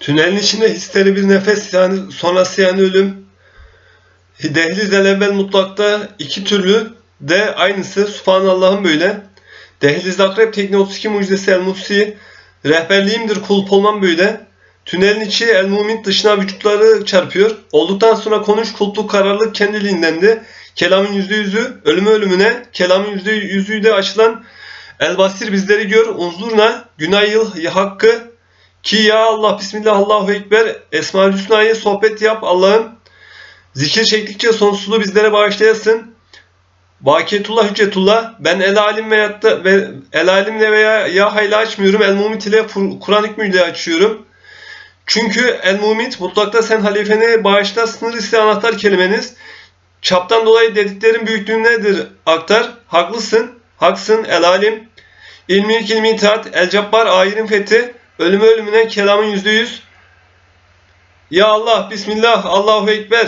Tünelin içinde hisleri bir nefes yani sonrası yani ölüm. Dehliz el evvel mutlakta iki türlü de aynısı. Subhanallah'ın böyle. Dehlizde akrep tekne 32 mucizesi el mutsi. Rehberliğimdir kulp olmam böyle. Tünelin içi el mumin dışına vücutları çarpıyor. Olduktan sonra konuş kulpluk kararlılık kendiliğindendi. Kelamın yüzde yüzü ölümü ölümüne. Kelamın yüzde yüzü de açılan el basir bizleri gör. Unzurna günah yıl hakkı ki ya Allah Bismillah Allahu Ekber Esma-ül Hüsna'yı sohbet yap Allah'ım. Zikir çektikçe sonsuzluğu bizlere bağışlayasın. Vakiyetullah hüccetullah. Ben el alim veyahut ve el alimle veya ya hayla açmıyorum. El mumit ile Kur- Kur'an hükmüyle açıyorum. Çünkü el mumit mutlakta sen halifene bağışla sınır ise anahtar kelimeniz. Çaptan dolayı dediklerin büyüklüğü nedir aktar. Haklısın. Haksın el alim. İlmi ilmi itaat. El cabbar ayirin fethi. Ölümü ölümüne kelamın yüzde yüz. Ya Allah, Bismillah, Allahu Ekber.